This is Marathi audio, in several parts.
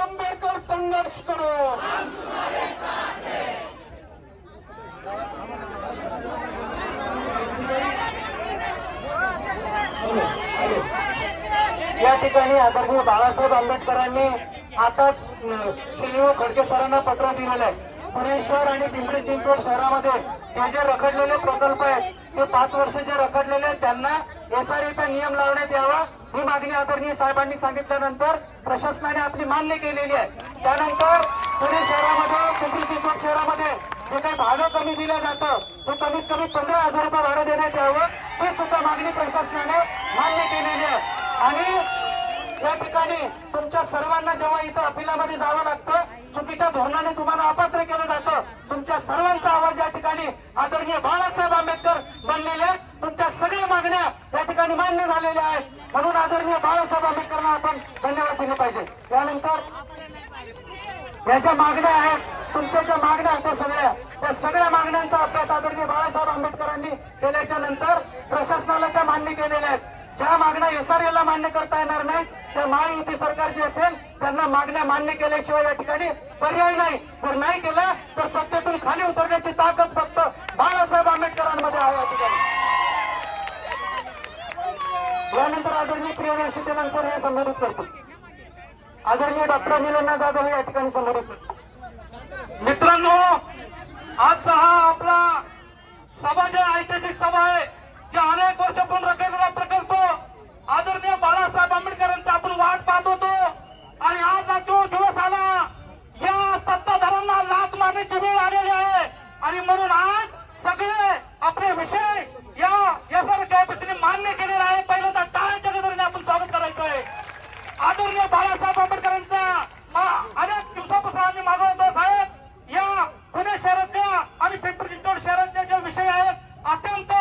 आंबेडकर संघर्ष या ठिकाणी आदरणीय बाळासाहेब आंबेडकरांनी आताच सीईओ खडके सरांना पत्र दिलेलं आहे. पुणे शहर आणि पिंपरी चिंचवड शहरामध्ये हे जे रखडलेले प्रकल्प आहेत ते पाच वर्ष जे रखडलेले आहेत त्यांना एसआरएचा नियम लावण्यात यावा. ही मागणी आदरणीय साहेबांनी सांगितल्यानंतर प्रशासनाने आपली मान्य केलेली आहे. त्यानंतर पुणे शहरामध्ये पिंपरी चिंचवड शहरामध्ये जे काही भाडं कमी दिलं जातं ते कमीत कमी पंधरा हजार रुपये भाडं देण्यात यावं. ही सुद्धा मागणी प्रशासनाने मान्य केलेली आहे. आणि या ठिकाणी तुमच्या सर्वांना जेव्हा इथं अपिलामध्ये जावं लागतं चुकीच्या धोरणाने तुम्हाला अपात्र केलं जातं. तुमच्या सर्वांचा आवाज या ठिकाणी आदरणीय बाळासाहेब आंबेडकर बनलेले आहेत. तुमच्या सगळ्या मागण्या या ठिकाणी मान्य झालेल्या आहेत. म्हणून आदरणीय बाळासाहेब आंबेडकरांना आपण धन्यवाद दिले पाहिजे. त्यानंतर या ज्या मागण्या आहेत तुमच्या ज्या मागण्या आहेत त्या सगळ्या त्या सगळ्या मागण्यांचा अभ्यास आदरणीय बाळासाहेब आंबेडकरांनी केल्याच्यानंतर प्रशासनाला त्या मान्य केलेल्या आहेत. ज्या मागण्या एसआरएला मान्य करता येणार नाही त्या महायुती सरकार जी असेल त्यांना मागण्या मान्य केल्याशिवाय या ठिकाणी पर्याय नाही. जर नाही केलं तर सत्तेतून खाली उतरण्याची ताकद फक्त बाळासाहेब आंबेडकरांमध्ये आहे या ठिकाणी. यानंतर आदरणीय प्रियदर्शी तेलंग सर हे संबोधित करतो आदरणीय डॉक्टर अनिल जाधव हे या ठिकाणी संबोधित करतो मित्रांनो आजचा हा आपला सभा जे ऐतिहासिक सभा आहे जे अनेक वर्षापूर्वी रखडलेला प्रकल्प आदरणीय बाळासाहेब आंबेडकरांचा आपण वाट पाहत होतो. आणि आज हा तो दिवस आला या सत्ताधाऱ्यांना लात मारण्याची वेळ आलेली आहे. आणि म्हणून आज सगळे आपले विषय या यासारख्या ऑफिसने मान्य केलेला आहे पहिलं तर टाळ्याच्या गजराने आपण स्वागत करायचं आहे. आदरणीय बाळासाहेब आंबेडकरांचा मा- अनेक दिवसापासून आम्ही मागवतो साहेब या पुणे शहरातल्या आणि पिंपरी चिंचवड शहरातले जे विषय आहेत अत्यंत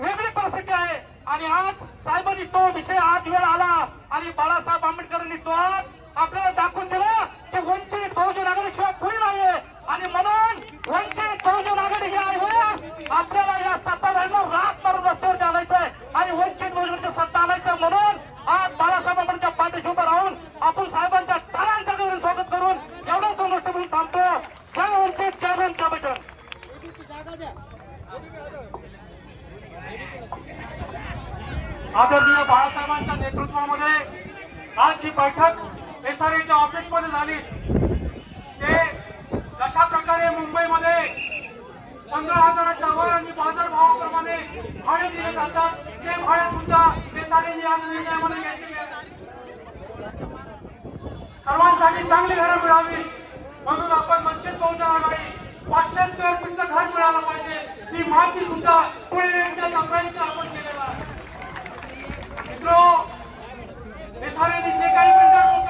वेगळी परिस्थिती आहे आणि आज साहेबांनी तो विषय आज वेळ आला आणि बाळासाहेब आंबेडकरांनी तो आज आपल्याला दाखवून दिला की वंचित बहुजन आघाडीशिवाय कोणी नाहीये आणि म्हणून वंचित बहुजन आघाडी या वेळेस आपल्याला या सत्ताधाऱ्यांना राग मारून रस्त्यावर चालायचं आहे आणि वंचित बहुजनची सत्ता आणायचं आहे. म्हणून आज बाळासाहेब आंबेडकरच्या पाठीशी उभं राहून आपण साहेबांच्या टाळांच्या गौरव स्वागत करून एवढ्या दोन गोष्टी म्हणून थांबतो जय वंचित आदरणीय बाळासाहेबांच्या नेतृत्वामध्ये आज जी बैठक एसआरएच्या ऑफिसमध्ये झाली ते जशा प्रकारे मुंबईमध्ये पंधरा हजाराच्या वर आणि बाजार भावाप्रमाणे भाडे दिले जातात ते भाडे सुद्धा एसआरएने आज निर्णयामध्ये घेतलेले सर्वांसाठी चांगली घरं मिळावी. म्हणून आपण वंचित बहुजन आघाडी पाचशे स्क्वेअर फीटचं घर मिळालं पाहिजे. ही मागणी सुद्धा पुणे यांच्या प्रयत्न आपण केलेला आहे. मित्रो हे सारे जे काही बिल्डर लोक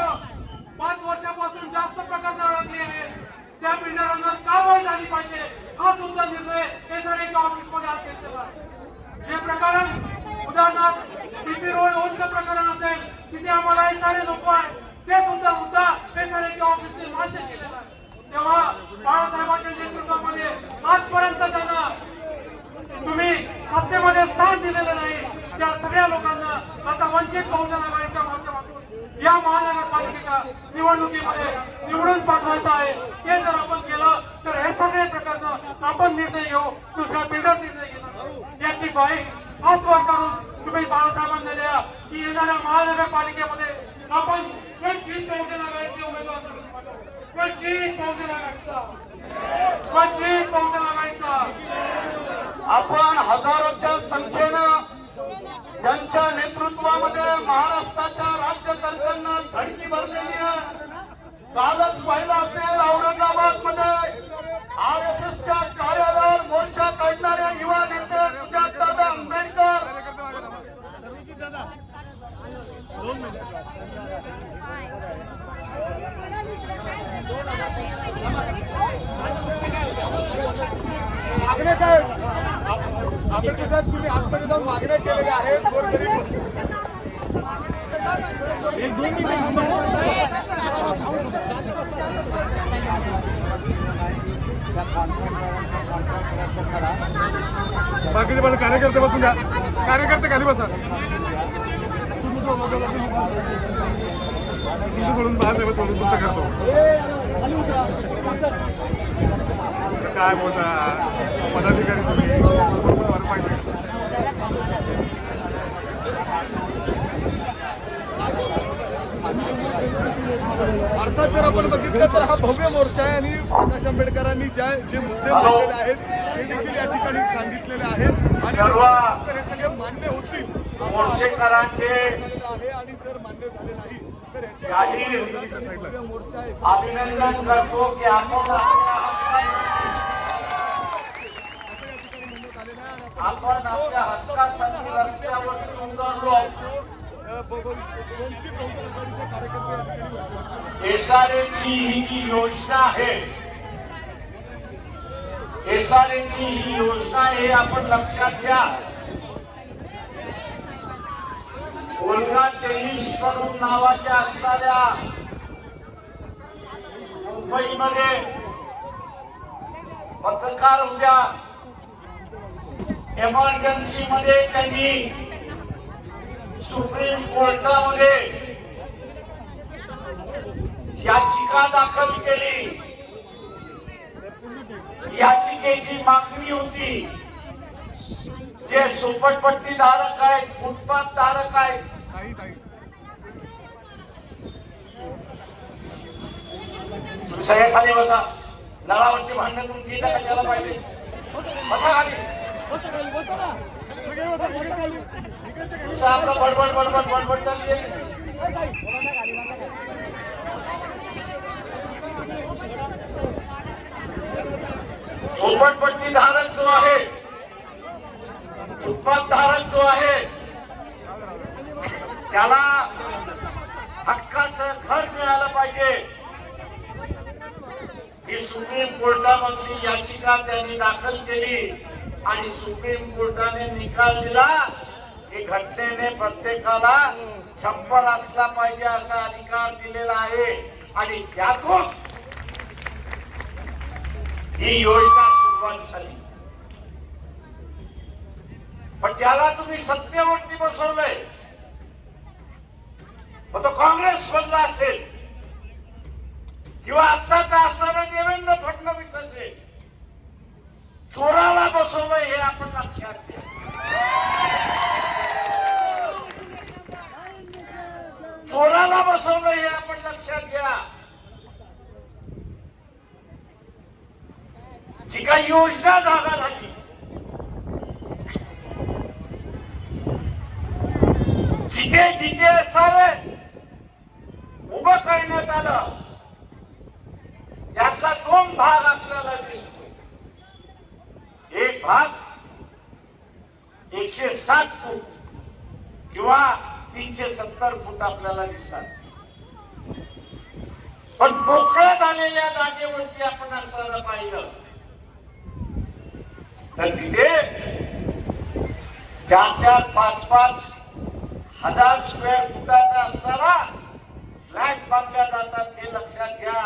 पाच वर्षापासून जास्त प्रकरण अडकले आहेत त्या बिल्डरांना कारवाई झाली पाहिजे. हा सुद्धा निर्णय हे सारे ऑफिसमध्ये आज घेतलेला आहे. जे प्रकरण उदाहरणार्थ टीपी रोड ओनचं प्रकरण असेल तिथे आम्हाला हे सारे लोक आहे ते सुद्धा मुद्दा हे सारे ऑफिसने मान्य केलेला आहे तेव्हा बाळासाहेबांच्या नेतृत्वामध्ये आजपर्यंत त्यांना तुम्ही सत्तेमध्ये स्थान दिलेलं नाही. त्या सगळ्या लोकांना आता वंचित बहुजन आघाडीच्या माध्यमातून या महानगरपालिकेच्या निवडणुकीमध्ये निवडून पाठवायचं आहे. हे जर आपण केलं तर हे सगळे प्रकरण आपण निर्णय घेऊ दुसरा बिल्डर निर्णय घेणार याची ग्वाही आजवर करून तुम्ही बाळासाहेबांना द्या. की येणाऱ्या महानगरपालिकेमध्ये आपण जीत बहुजन आघाडीचे उमेदवार करून बहुजन आघाडीचा वंचित बहुजन आघाडीचा आपण हजारोच्या संख्येनं ज्यांच्या नेतृत्वामध्ये महाराष्ट्राच्या राज्य सरकारनं धडकी भरलेली आहे. कालच पाहिलं असेल औरंगाबादमध्ये आर एस एस च्या कार्यालयावर मोर्चा काढणाऱ्या युवा नेते सुजातदादा आंबेडकर. मागण्या काय आंबेडकर साहेब तुम्ही आजपर्यंत जाऊन मागण्या केलेल्या आहेत एक दोन बाकीचे माझे कार्यकर्ते बसून द्या कार्यकर्ते खाली बसा. सोडून बाहेर करतो. काय बोलता? पदाधिकारी तुम्ही. पाहिजे अर्थात जर आपण बघितलं तर हा भव्य मोर्चा आहे आणि प्रकाश आंबेडकरांनी ज्या जे मुद्दे मांडलेले आहेत ते देखील या ठिकाणी सांगितलेले आहेत. आणि हे सगळे मान्य होतील. अभिनंदन करतो की आपण आपण आपल्या हक्कासाठी रस्त्यावरती उतरलो. एसआरएची ही जी योजना आहे एसआरएची ही योजना आहे आपण लक्षात घ्या ओल्गा टेनिस करून नावाच्या असणाऱ्या मुंबईमध्ये पत्रकार होत्या एमर्जन्सी मध्ये त्यांनी सुप्रीम कोर्टामध्ये याचिका दाखल केली. याचिकेची मागणी होती. जे झोपडपट्टी धारक आहेत फुटपाथ धारक आहेत नाही नाही सगळ्या खाली बसा. नळावरची भांडण तुमची कशाला पाहिजे. बसा खाली. आपलं बडबड बडबड बडबड चालली झोपडपट्टी धारक जो आहे उत्पाद धारक जो आहे त्याला हक्काचं घर मिळालं पाहिजे. ही सुप्रीम कोर्टामधली याचिका त्यांनी दाखल केली आणि सुप्रीम कोर्टाने निकाल दिला. की घटनेने प्रत्येकाला छप्पर असला पाहिजे असा अधिकार दिलेला आहे. आणि त्यातून ही योजना सुरुवात झाली. पण ज्याला तुम्ही सत्तेवरती बसवलंय मग तो काँग्रेस मधला असेल. किंवा आत्ताचा असताना देवेंद्र फडणवीस असेल चोराला बसवलंय हे आपण लक्षात घ्या. चोराला बसवलं हे आपण लक्षात घ्या. जी काही योजना जागा झाली जिथे जिथे सारे उभं करण्यात आलं. यातला दोन भाग आपल्याला दिसतो एक भाग एकशे सात फूट किंवा तीनशे सत्तर फूट आपल्याला दिसतात. पण मोकळ्या झालेल्या जागेवरती आपण असं पाहिलं तर तिथे चार चार पाच पाच हजार स्क्वेअर फुटाचा असताना फ्लॅट बांधल्या जातात हे लक्षात घ्या.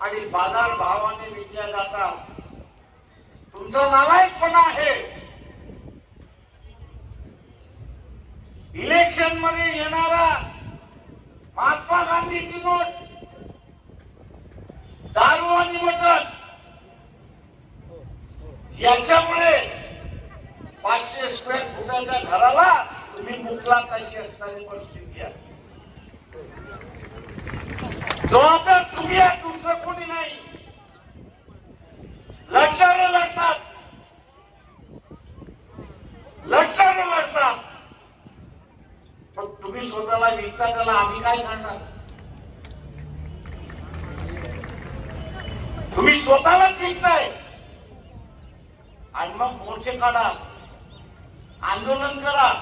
आणि बाजार भावाने विकल्या जातात. तुमचं नालायकपणा आहे. इलेक्शनमध्ये येणारा महात्मा गांधीची नोट दारू आणि मटण याच्यामुळे पाचशे स्क्वेअर फुटाच्या घराला तुम्ही मुकला पैसे असणारी परिस्थिती आहे. जबाबदार तुम्ही आहे दुसरं कोणी नाही. लढणारे लढतात. लढणारे लढतात. पण तुम्ही स्वतःला विकता त्याला आम्ही काय करणार? तुम्ही स्वतःलाच विकताय. आणि मग मोर्चे काढा. आंदोलन करा.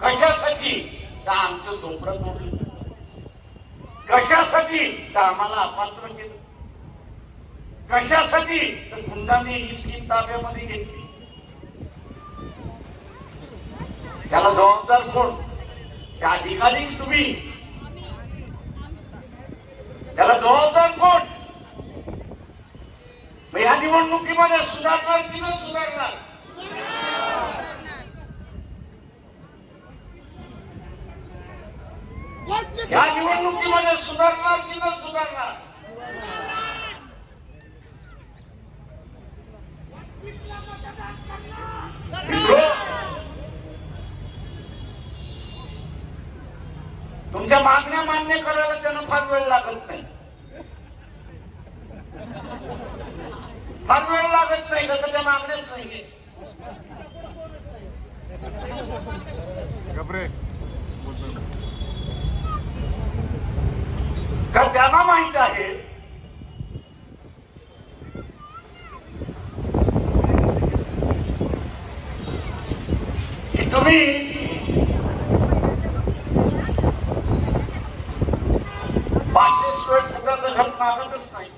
कशासाठी? का आमचं झोपडं तोडलं. कशासाठी? तर आम्हाला अपात्र केलं. कशासाठी? तर गुंडांनी ही स्कीम ताब्यामध्ये घेतली. त्याला जबाबदार कोण? त्या अधिकारी की तुम्ही? त्याला जबाबदार कोण? मग या निवडणुकीमध्ये सुधारणार की न सुधारणार या निवडणुकीमध्ये सुधारणार की न सुधारणार? तुमच्या मागण्या मान्य करायला त्यांना फार वेळ लागत नाही. फार वेळ लागत नाही का त्या मागण्या नाही घेत. गबरे का त्यांना माहीत आहे की तुम्ही पाचशे स्क्वेअर फुटाचं घर मागतच नाही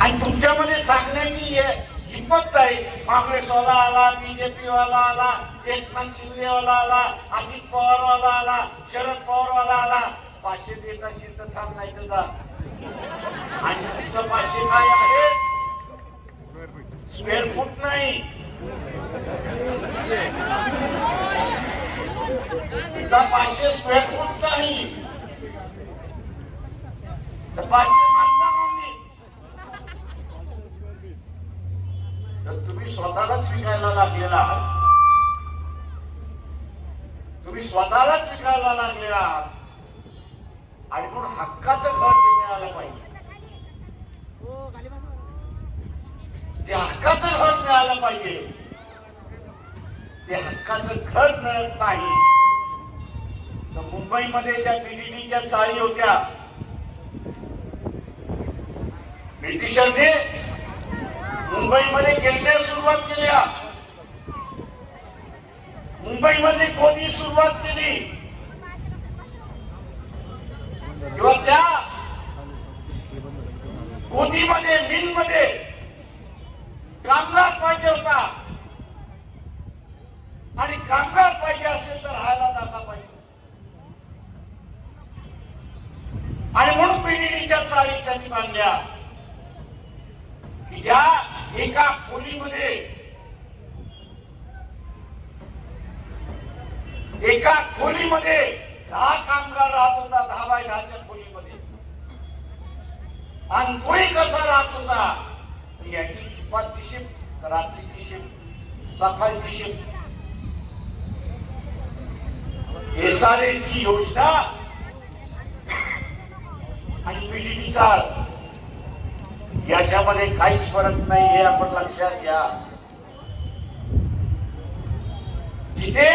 आणि तुमच्यामध्ये सांगण्याची हिंमत नाही काँग्रेसवाला आला बीजेपीवाला आला एकनाथ शिंदेवाला आला अजित पवारवाला आला शरद पवारवाला आला. पाचशे देत असेल तर थांब नाही तर जा. आणि तुमचं पाचशे काय आहे? स्क्वेअर फूट नाही. तुमचा पाचशे स्क्वेअर फूट नाही. तर पाचशे महात्मा गांधी तर तुम्ही स्वतःलाच विकायला लागलेला आहात. तुम्ही स्वतःलाच विकायला लागलेला आहात. आणि म्हणून हक्काचं घर ते मिळालं पाहिजे. ते हक्काचं घर मिळालं पाहिजे ते हक्काचं घर मिळत नाही. तर मुंबईमध्ये ज्या बीडीडीच्या चाळी होत्या. ब्रिटिशांनी मुंबईमध्ये गिरण्यास सुरुवात केल्या मुंबईमध्ये कोणी सुरुवात केली? किंवा त्या कोणीमध्ये मिलमध्ये कामगार पाहिजे होता? आणि कामगार पाहिजे असेल तर राहायला जाता पाहिजे. आणि म्हणून पिढीच्या चाळी त्यांनी बांधल्या या एका खोलीमध्ये एका खोलीमध्ये दहा कामगार राहत होता दहा बाय दहाच्या खोलीमध्ये. आणि तोही कसा राहत होता? याची दुपारची शिफ्ट रात्रीची शिफ्ट सकाळची शिफ्ट एसआरएची योजना आणि पीडीपी विचार याच्यामध्ये काहीच फरक नाही हे आपण लक्षात घ्या. जिथे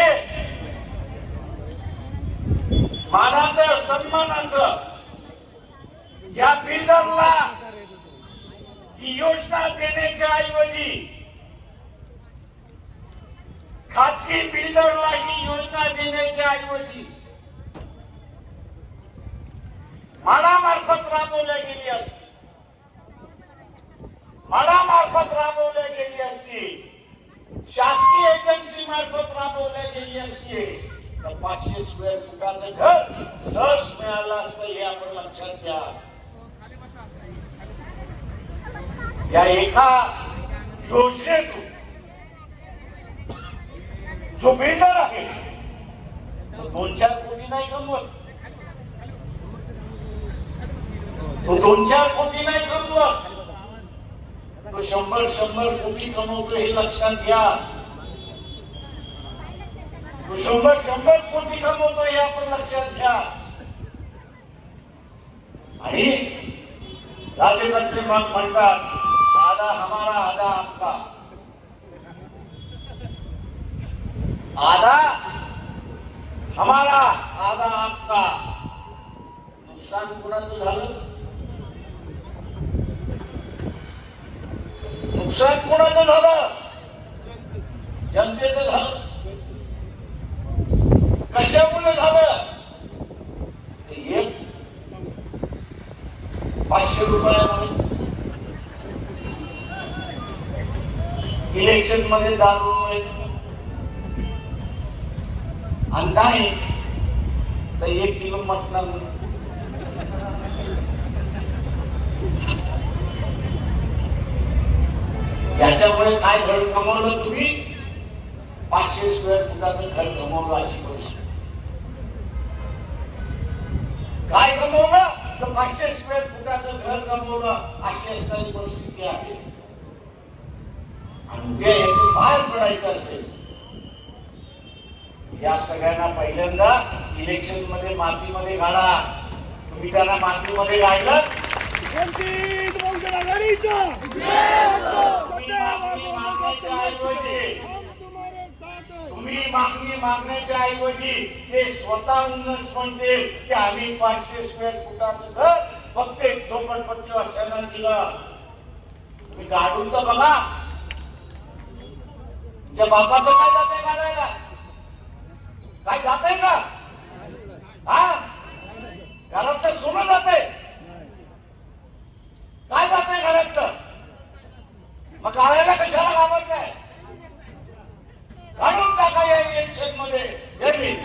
मानाचं सन्मानाचं या बिल्डरला ही योजना देण्याच्या ऐवजी खासगी बिल्डरला ही योजना देण्याच्या ऐवजी मानामार्फत राबवल्या गेली असते. मानामार्फत राबवल्या गेली असती. शासकीय एजन्सी मार्फत राबवल्या गेली असती. तर पाचशे स्क्वेअर फुटाचं घर सहज मिळालं असतं हे आपण लक्षात घ्या. या एका योजनेतून जो बिल्डर आहे दोन चार कोटी नाही कमवत. तो दोन चार कोटी नाही कमवत. तो शंभर शंभर कोटी कमवतो हे लक्षात घ्या. तो शंभर शंभर कोटी कमवतो हे आपण लक्षात घ्या. आणि राजकारते मग म्हणतात आधा हमारा आधा आपका. आधा हमारा आधा आपका. नुकसान कुणाचं झालं? नुकसान कोणाचं झालं? जनतेचं झालं. कशामुळे झालं? ते एक पाचशे रुपयामुळे इलेक्शनमध्ये दारूमुळे आणि नाही तर एक किलो मटणामुळे याच्यामुळे काय घड कमवलं तुम्ही? पाचशे स्क्वेअर फुटाचं घर गमावलं अशी परिस्थिती. काय गमावलं तर पाचशे स्क्वेअर फुटाचं घर कमवलं अशी असणारी परिस्थिती आहे. आणि उद्या यातून बाहेर पडायचं असेल या सगळ्यांना पहिल्यांदा इलेक्शनमध्ये मातीमध्ये घाला. तुम्ही त्यांना मातीमध्ये राहिलं वंचित बहुजन आघाडीचा तुम्ही मागणी मागण्याच्या ऐवजी ते स्वतःहूनच म्हणते की आम्ही पाचशे स्क्वेअर फुटाचं घर फक्त एक झोपडपट्टी वाशांना दिलं. तुम्ही गाडून तर बघा. तुमच्या बापाचं काय जाते काढायला काय जाते का? हा? घरात तर सोनं जाते काय जाते घरात तर मग काढायला कशाला घाबरत नाही काढून टाका या इलेक्शनमध्ये. जमीन